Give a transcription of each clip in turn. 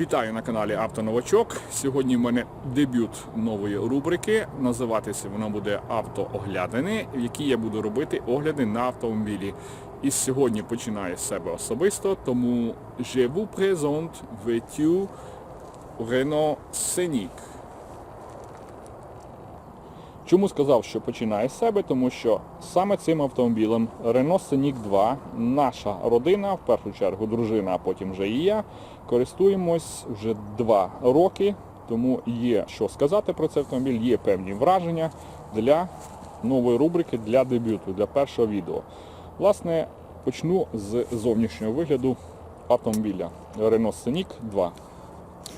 Вітаю на каналі Автоновачок. Сьогодні в мене дебют нової рубрики. Називатися вона буде Автооглядини, в якій я буду робити огляди на автомобілі. І сьогодні починаю з себе особисто, тому je vous présente voiture Renault Scenic. Чому сказав, що починає з себе? Тому що саме цим автомобілем Renault Scenic 2 наша родина, в першу чергу дружина, а потім вже і я, користуємось вже два роки, тому є що сказати про цей автомобіль, є певні враження для нової рубрики, для дебюту, для першого відео. Власне, почну з зовнішнього вигляду автомобіля Renault Scenic 2.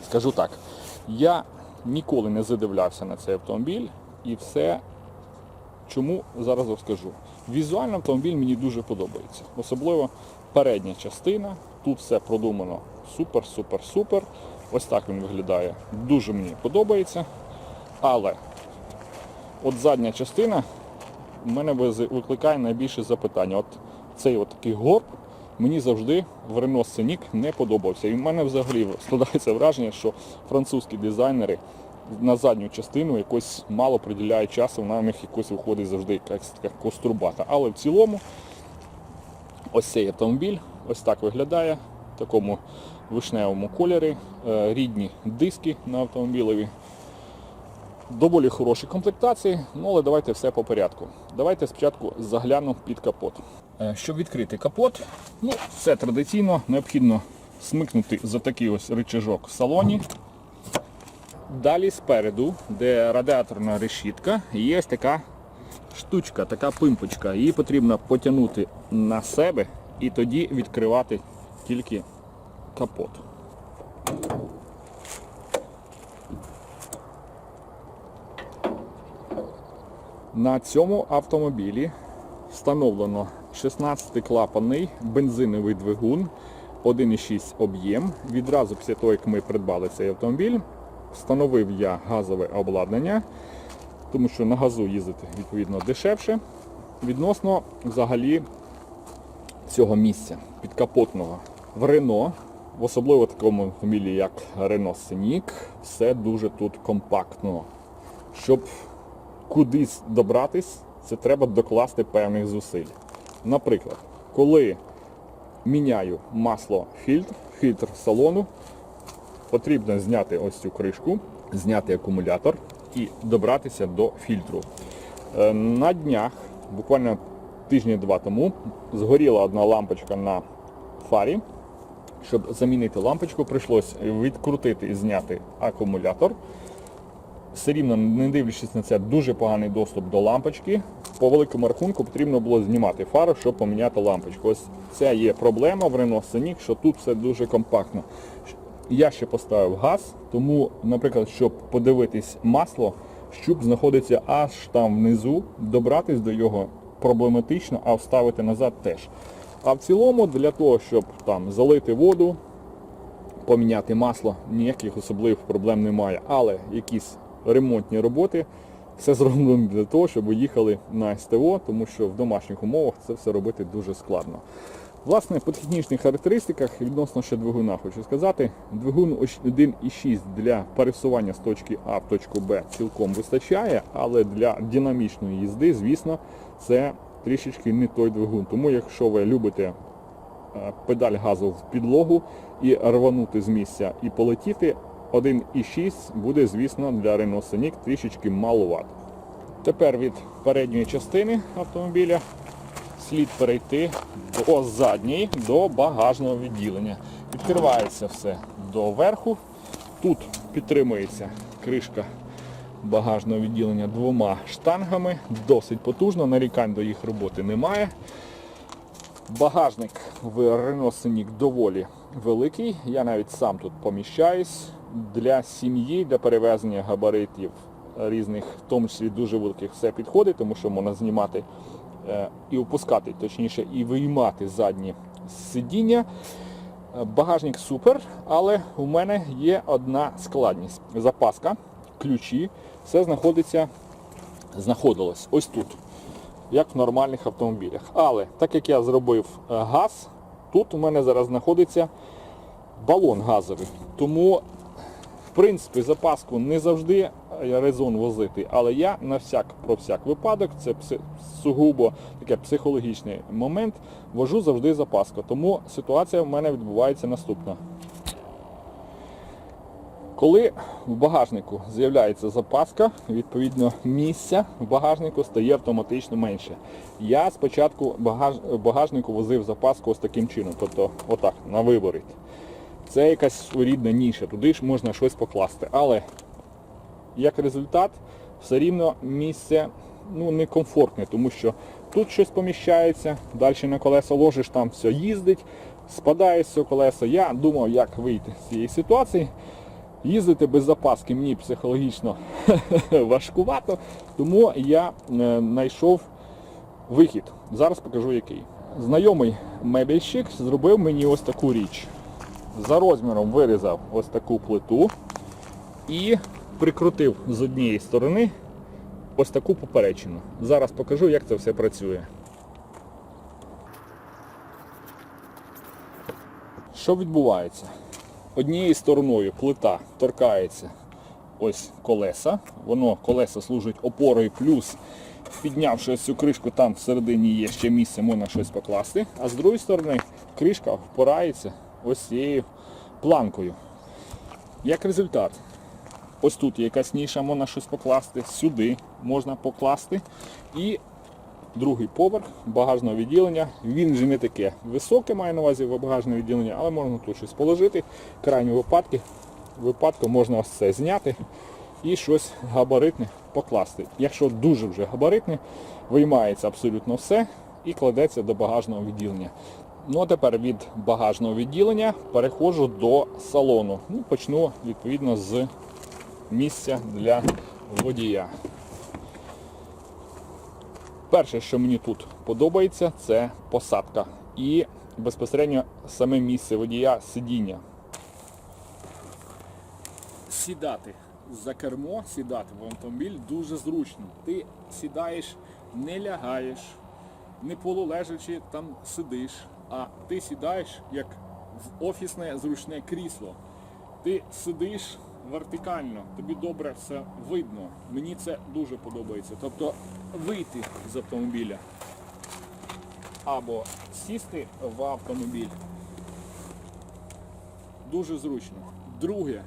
Скажу так, я ніколи не задивлявся на цей автомобіль і все. Чому зараз розкажу. Візуально автомобіль мені дуже подобається. Особливо передня частина. Тут все продумано супер, супер, супер. Ось так він виглядає. Дуже мені подобається. Але от задня частина в мене викликає найбільше запитання. От цей от такий горб мені завжди в Renault Scenic не подобався. І в мене взагалі складається враження, що французькі дизайнери на задню частину якось мало приділяють часу, вона в них якось виходить завжди якась така кострубата. Але в цілому ось цей автомобіль ось так виглядає в такому вишневому кольорі, Е, рідні диски на автомобілеві. Доволі хороші комплектації, ну але давайте все по порядку. Давайте спочатку загляну під капот. Е, Щоб відкрити капот, ну, все традиційно, необхідно смикнути за такий ось рычажок в салоні. Далі спереду, де радіаторна решітка, є така штучка, така пимпочка. Її потрібно потягнути на себе і тоді відкривати тільки капот. На цьому автомобілі встановлено 16-клапанний бензиновий двигун, 1,6 об'єм. Відразу після того, як ми придбали цей автомобіль, встановив я газове обладнання, тому що на газу їздити відповідно дешевше. Відносно взагалі цього місця підкапотного в Рено, в особливо такому автомобілі, як Renault Scenic, все дуже тут компактно. Щоб кудись добратись, це треба докласти певних зусиль. Наприклад, коли міняю масло фільтр, фільтр салону, потрібно зняти ось цю кришку, зняти акумулятор і добратися до фільтру. Е, На днях, буквально тижні-два тому, згоріла одна лампочка на фарі. Щоб замінити лампочку, прийшлось відкрутити і зняти акумулятор. Все рівно, не дивлячись на це, дуже поганий доступ до лампочки. По великому рахунку потрібно було знімати фару, щоб поміняти лампочку. Ось це є проблема в Renault Scenic, що тут все дуже компактно. Я ще поставив газ, тому, наприклад, щоб подивитись масло, щуп знаходиться аж там внизу, добратись до його проблематично, а вставити назад теж. А в цілому для того, щоб там залити воду, поміняти масло, ніяких особливих проблем немає. Але якісь ремонтні роботи, все зроблено для того, щоб їхали на СТО, тому що в домашніх умовах це все робити дуже складно. Власне, по технічних характеристиках відносно ще двигуна хочу сказати, двигун 1.6 для пересування з точки А в точку Б цілком вистачає, але для динамічної їзди, звісно, це трішечки не той двигун. Тому якщо ви любите е, педаль газу в підлогу і рванути з місця і полетіти, 1.6 буде, звісно, для Renault Scenic трішечки маловато. Тепер від передньої частини автомобіля слід перейти до задньої, до багажного відділення. Відкривається все доверху. Тут підтримується кришка багажного відділення двома штангами. Досить потужно, нарікань до їх роботи немає. Багажник в Scenic доволі великий. Я навіть сам тут поміщаюсь. Для сім'ї, для перевезення габаритів різних, в тому числі дуже великих, все підходить, тому що можна знімати і опускати, точніше, і виймати задні сидіння. Е, Багажник супер, але у мене є одна складність. Запаска, ключі, все знаходиться, знаходилось ось тут як в нормальних автомобілях. Але так як я зробив е, газ, тут у мене зараз знаходиться балон газовий. Тому, в принципі, запаску не завжди резон возити, але я на всяк про всяк випадок, це сугубо такий психологічний момент, вожу завжди запаску. Тому ситуація в мене відбувається наступна. Коли в багажнику з'являється запаска, відповідно місця в багажнику стає автоматично менше. Я спочатку багаж... багажнику возив запаску ось таким чином, тобто отак, на виворіт. Це якась своєрідна ніша, туди ж можна щось покласти. Але як результат, все рівно місце ну, некомфортне, тому що тут щось поміщається, далі на колеса ложиш, там все їздить, спадає цього колеса. Я думав, як вийти з цієї ситуації. Їздити без запаски мені психологічно важкувато, тому я е, знайшов вихід. Зараз покажу який. Знайомий мебельщик зробив мені ось таку річ. За розміром вирізав ось таку плиту і прикрутив з однієї сторони ось таку поперечину. Зараз покажу, як це все працює. Що відбувається? Однією стороною плита торкається ось колеса. Воно колеса служить опорою, плюс піднявши ось цю кришку, там всередині є ще місце, можна щось покласти. А з другої сторони кришка впирається ось цією планкою. Як результат, ось тут є якась ніша, можна щось покласти, сюди можна покласти. І другий поверх багажного відділення. Він же не таке високе, має на увазі багажне відділення, але можна тут щось положити. В крайньому випадку, випадку можна ось це зняти і щось габаритне покласти. Якщо дуже вже габаритне, виймається абсолютно все і кладеться до багажного відділення. Ну а тепер від багажного відділення переходжу до салону. Ну, почну відповідно з місця для водія. Перше, що мені тут подобається, це посадка і безпосередньо саме місце водія сидіння. Сідати за кермо, сідати в автомобіль дуже зручно. Ти сідаєш, не лягаєш, не полулежачи там сидиш, а ти сідаєш як в офісне зручне крісло. Ти сидиш вертикально, тобі добре все видно. Мені це дуже подобається. Тобто вийти з автомобіля або сісти в автомобіль дуже зручно. Друге,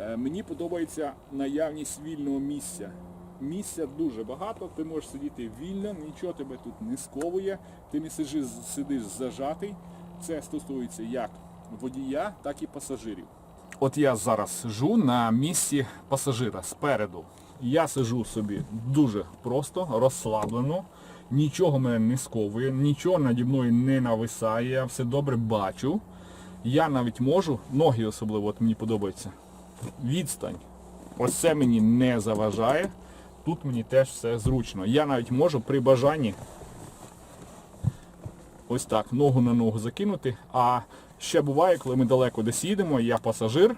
е, мені подобається наявність вільного місця. Місця дуже багато, ти можеш сидіти вільно, нічого тебе тут не сковує, ти не сидиш, сидиш зажатий. Це стосується як водія, так і пасажирів. От я зараз сижу на місці пасажира спереду. Я сижу собі дуже просто, розслаблено, нічого мене не сковує, нічого наді мною не нависає, я все добре бачу. Я навіть можу, ноги особливо от мені подобаються, відстань. Ось це мені не заважає. Тут мені теж все зручно. Я навіть можу при бажанні ось так, ногу на ногу закинути. А ще буває, коли ми далеко десь їдемо, я пасажир.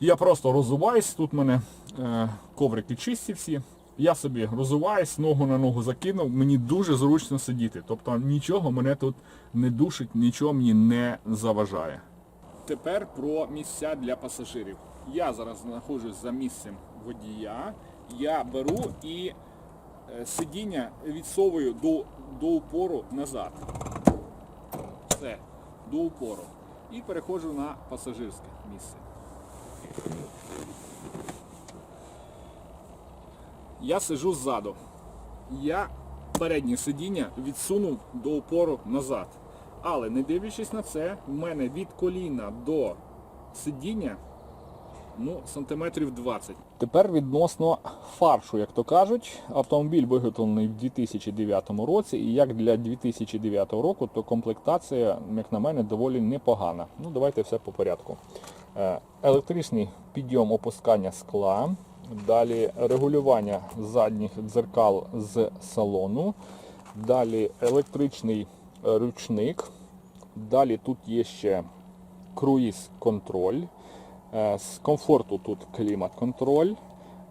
Я просто розуваюсь, тут в мене е, коврики чисті всі. Я собі розуваюсь, ногу на ногу закинув, мені дуже зручно сидіти. Тобто нічого мене тут не душить, нічого мені не заважає. Тепер про місця для пасажирів. Я зараз знаходжусь за місцем водія. Я беру і е, сидіння відсовую до, до упору назад. Все, до упору. І переходжу на пасажирське місце. Я сижу ззаду. Я переднє сидіння відсунув до упору назад. Але не дивлячись на це, в мене від коліна до сидіння ну, сантиметрів 20. Тепер відносно фаршу, як то кажуть, автомобіль виготовлений в 2009 році, і як для 2009 року, то комплектація, як на мене, доволі непогана. Ну, давайте все по порядку. Е, Електричний підйом опускання скла, далі регулювання задніх дзеркал з салону, далі електричний ручник, далі тут є ще круїз-контроль. Е, З комфорту тут клімат-контроль,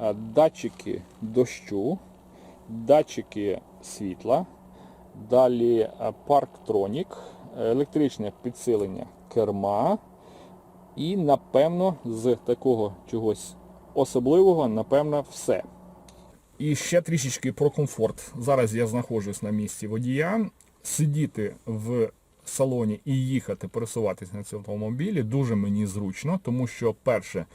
е, датчики дощу, датчики світла, далі е, парктронік, електричне підсилення керма, І напевно з такого чогось особливого, напевно, все. І ще трішечки про комфорт. Зараз я знаходжусь на місці водія. Сидіти в салоні і їхати, пересуватись на цьому автомобілі дуже мені зручно, тому що, перше,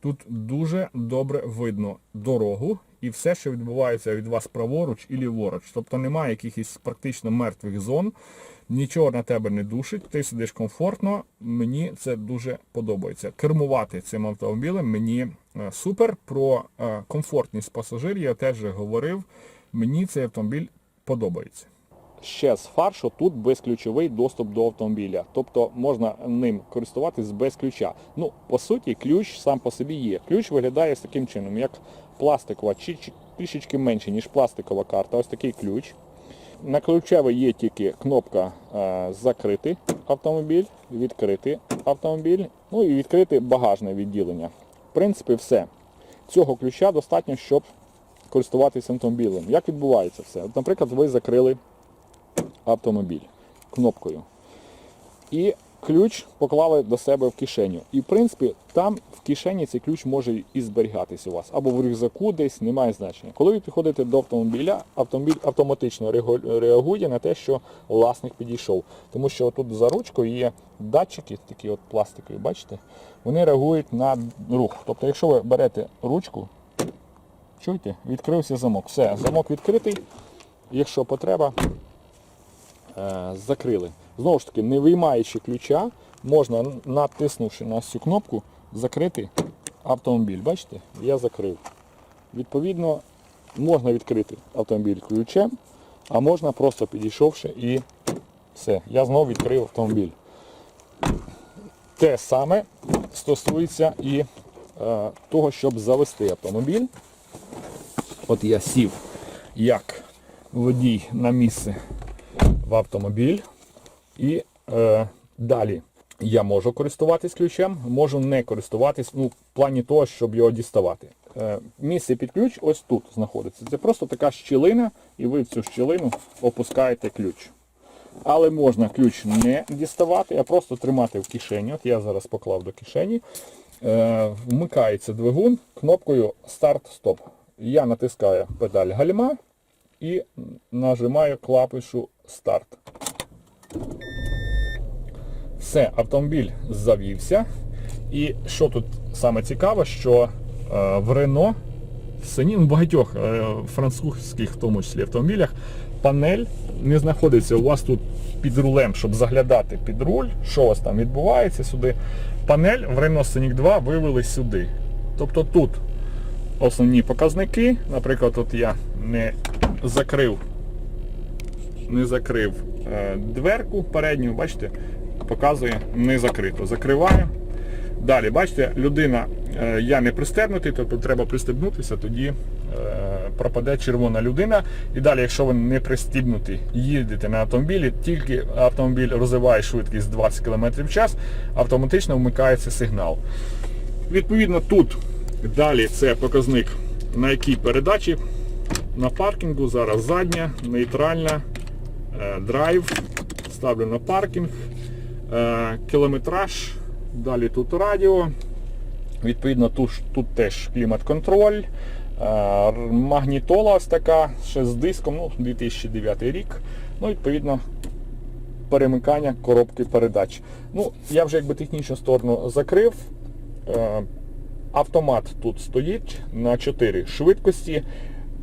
тут дуже добре видно дорогу і все, що відбувається від вас праворуч і ліворуч. Тобто немає якихось практично мертвих зон, нічого на тебе не душить, ти сидиш комфортно, мені це дуже подобається. Кермувати цим автомобілем мені е, супер. Про е, комфортність пасажирів я теж говорив. Мені цей автомобіль подобається. Ще з фаршу тут безключовий доступ до автомобіля. Тобто можна ним користуватись без ключа. Ну, по суті, ключ сам по собі є. Ключ виглядає з таким чином, як пластикова, чи трішечки менше, ніж пластикова карта. Ось такий ключ. На ключевій є тільки кнопка е, закрити автомобіль, відкрити автомобіль, ну і відкрити багажне відділення. В принципі, все. Цього ключа достатньо, щоб користуватися автомобілем. Як відбувається все? От, наприклад, ви закрили автомобіль кнопкою. І ключ поклали до себе в кишеню. І в принципі там в кишені цей ключ може і зберігатися у вас. Або в рюкзаку десь, немає значення. Коли ви підходите до автомобіля, автомобіль автоматично реагує на те, що власник підійшов. Тому що тут за ручкою є датчики, такі от пластикові, бачите? Вони реагують на рух. Тобто, якщо ви берете ручку, чуєте, відкрився замок. Все, замок відкритий. Якщо потреба, закрили. Знову ж таки, не виймаючи ключа, можна, натиснувши на цю кнопку, закрити автомобіль. Бачите? Я закрив. Відповідно, можна відкрити автомобіль ключем, а можна просто підійшовши і все. Я знову відкрив автомобіль. Те саме стосується і е, того, щоб завести автомобіль. От я сів як водій на місце в автомобіль. І е, далі я можу користуватись ключем, можу не користуватись ну, в плані того, щоб його діставати. Е, місце під ключ ось тут знаходиться. Це просто така щілина, і ви в цю щілину опускаєте ключ. Але можна ключ не діставати, а просто тримати в кишені. От я зараз поклав до кишені. Е, вмикається двигун кнопкою старт-стоп. Я натискаю педаль гальма і нажимаю клавішу старт. Все, автомобіль завівся. І що тут саме цікаво, що е, в Рено, Сені, в багатьох е, французьких в тому числі автомобілях, панель не знаходиться у вас тут під рулем, щоб заглядати під руль, що у вас там відбувається сюди. Панель в Renault Scenic 2 вивели сюди. Тобто тут основні показники, наприклад, от я не закрив не закрив е, дверку передню, бачите, показує не закрито. Закриваю. Далі, бачите, людина, е, я не пристебнутий, тобто треба пристебнутися, тоді е, пропаде червона людина. І далі, якщо ви не пристібнуті, їдете на автомобілі, тільки автомобіль розвиває швидкість 20 км в час, автоматично вмикається сигнал. Відповідно, тут далі це показник на якій передачі. На паркінгу зараз задня, нейтральна, драйв, ставлю на паркінг, е, кілометраж, далі тут радіо. Відповідно, тут, тут теж клімат-контроль, е, магнітола ось така, ще з диском, ну, 2009 рік. Ну, відповідно, перемикання коробки передач. Ну, я вже якби технічну сторону закрив. Е, Автомат тут стоїть на 4 швидкості.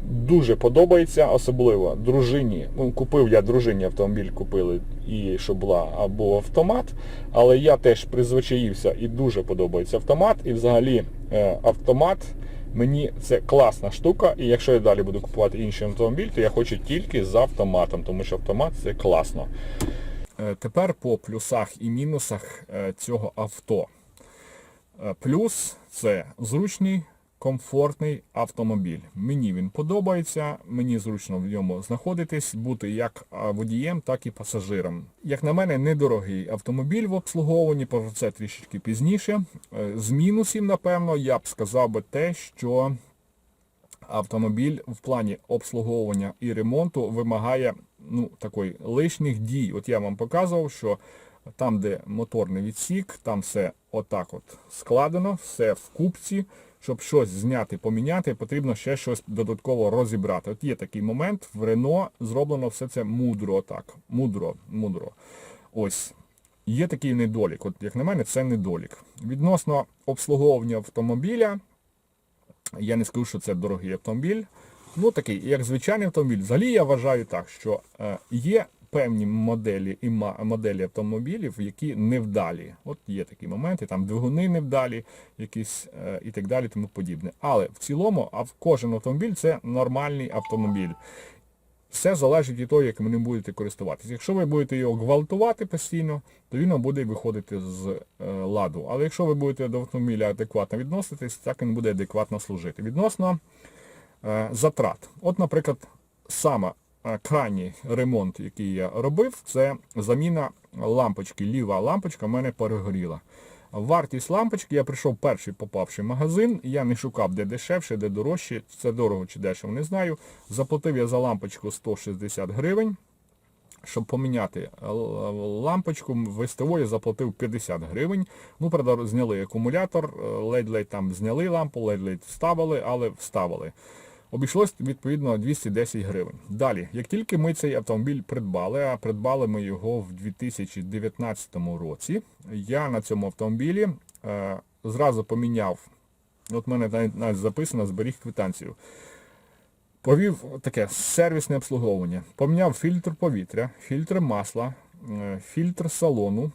Дуже подобається, особливо дружині. Ну, купив я дружині автомобіль, купили і щоб була або автомат, але я теж призвичаївся і дуже подобається автомат. І взагалі е, автомат мені це класна штука. І якщо я далі буду купувати інший автомобіль, то я хочу тільки з автоматом, тому що автомат це класно. Е, Тепер по плюсах і мінусах е, цього авто. Плюс це зручний, комфортний автомобіль. Мені він подобається, мені зручно в ньому знаходитись, бути як водієм, так і пасажиром. Як на мене, недорогий автомобіль в обслуговуванні, про це трішечки пізніше. Е, З мінусів, напевно, я б сказав би те, що автомобіль в плані обслуговування і ремонту вимагає ну, такої лишніх дій. От я вам показував, що там, де моторний відсік, там все отак от складено, все в купці. Щоб щось зняти, поміняти, потрібно ще щось додатково розібрати. От є такий момент, в Рено зроблено все це мудро так. Мудро, мудро. Ось. Є такий недолік. От, як на мене, це недолік. Відносно обслуговування автомобіля, я не скажу, що це дорогий автомобіль. Ну такий, як звичайний автомобіль. Взагалі я вважаю так, що е, є певні моделі і моделі автомобілів, які невдалі. От є такі моменти, там двигуни невдалі, якісь е, і так далі, тому подібне. Але в цілому, а кожен автомобіль це нормальний автомобіль. Все залежить від того, як ви ним будете користуватися. Якщо ви будете його гвалтувати постійно, то він буде виходити з е, ладу. Але якщо ви будете до автомобіля адекватно відноситись, так він буде адекватно служити. Відносно е, затрат. От, наприклад, саме е, крайній ремонт, який я робив, це заміна лампочки. Ліва лампочка в мене перегоріла. Вартість лампочки, я прийшов перший попавший магазин, я не шукав, де дешевше, де дорожче, це дорого чи дешево, не знаю. Заплатив я за лампочку 160 гривень. Щоб поміняти лампочку, в заплатив 50 гривень. Ну, правда, зняли акумулятор, е, ледь-ледь там зняли лампу, ледь-ледь вставили, але вставили. Обійшлось відповідно 210 гривень. Далі, як тільки ми цей автомобіль придбали, а придбали ми його в 2019 році, я на цьому автомобілі е, зразу поміняв, от в мене навіть, записано, зберіг квитанцію. Провів таке сервісне обслуговування. Поміняв фільтр повітря, фільтр масла, е, фільтр салону,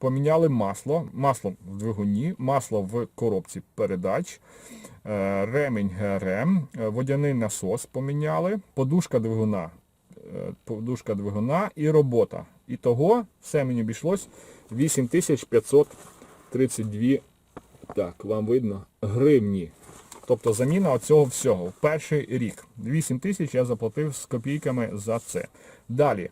поміняли масло, масло в двигуні, масло в коробці передач, е, ремінь ГРМ, е, водяний насос поміняли, подушка двигуна, е, подушка двигуна і робота. І того все мені обійшлось 8532, так, вам видно, гривні. Тобто заміна оцього всього в перший рік. 8 тисяч я заплатив з копійками за це. Далі.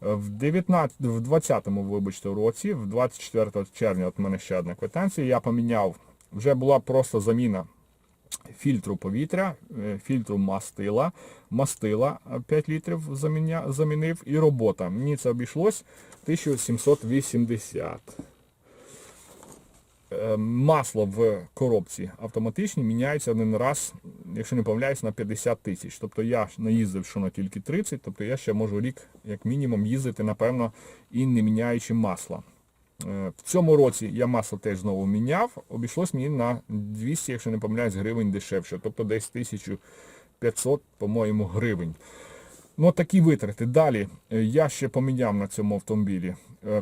В 19, в 20-му, вибачте, році, в 24 червня, от в мене ще одна квитанція, я поміняв, вже була просто заміна фільтру повітря, е, фільтру мастила, мастила е, 5 літрів заміня, замінив і робота. Мені це обійшлось 1780. Е, Масло в коробці автоматичні міняється один раз, якщо не помиляюсь, на 50 тисяч. Тобто я наїздив що на тільки 30, тобто я ще можу рік, як мінімум, їздити, напевно, і не міняючи масла. Е, В цьому році я масло теж знову міняв, обійшлось мені на 200, якщо не помиляюсь, гривень дешевше, тобто десь 1500, по-моєму, гривень. Ну, такі витрати. Далі е, я ще поміняв на цьому автомобілі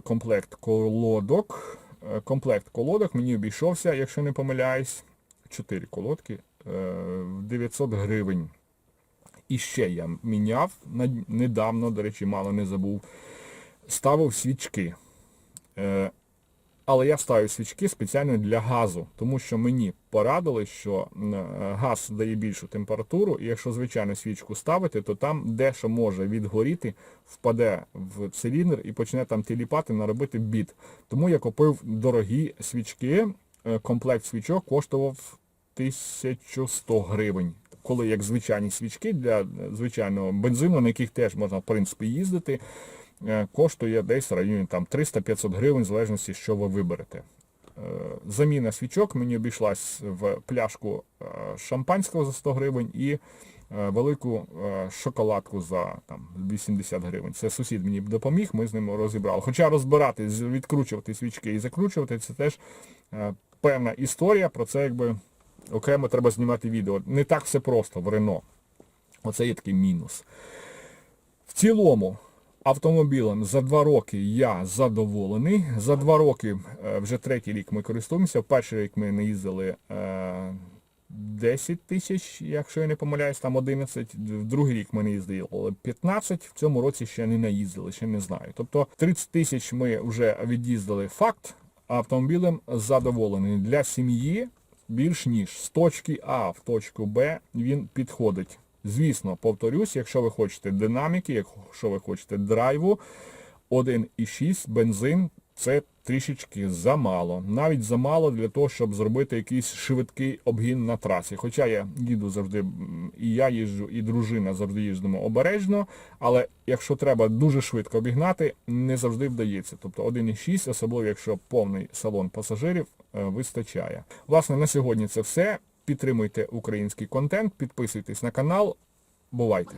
комплект колодок. Е, Комплект колодок мені обійшовся, якщо не помиляюсь, 4 колодки е, в 900 гривень. І ще я міняв недавно, до речі, мало не забув, ставив свічки. Але я ставив свічки спеціально для газу, тому що мені порадили, що е, газ дає більшу температуру, і якщо звичайну свічку ставити, то там дещо може відгоріти, впаде в циліндр і почне там тіліпати, наробити бід. Тому я купив дорогі свічки. Е, Комплект свічок коштував 1100 гривень. Коли як звичайні свічки для е, звичайного бензину, на яких теж можна в принципі їздити, коштує десь в районі 300-500 гривень, в залежності, що ви виберете. Е, Заміна свічок мені обійшлась в пляшку е, шампанського за 100 гривень і е, велику е, шоколадку за там, 80 гривень. Це сусід мені допоміг, ми з ним розібрали. Хоча розбирати, відкручувати свічки і закручувати, це теж е, певна історія, про це якби окремо треба знімати відео. Не так все просто в Рено. Оце є такий мінус. В цілому автомобілем за два роки я задоволений. За два роки, е, вже третій рік ми користуємося. Перший рік ми не їздили е, 10 тисяч, якщо я не помиляюсь, там 11. В другий рік ми не їздили 15, в цьому році ще не наїздили, ще не знаю. Тобто 30 тисяч ми вже від'їздили факт, автомобілем задоволений. Для сім'ї більш ніж з точки А в точку Б він підходить. Звісно, повторюсь, якщо ви хочете динаміки, якщо ви хочете драйву, 1,6 бензин це трішечки замало. Навіть замало для того, щоб зробити якийсь швидкий обгін на трасі. Хоча я їду завжди, і я їжджу, і дружина завжди їздимо обережно, але якщо треба дуже швидко обігнати, не завжди вдається. Тобто 1,6, особливо якщо повний салон пасажирів, е, вистачає. Власне, на сьогодні це все. Підтримуйте український контент, підписуйтесь на канал. Бувайте!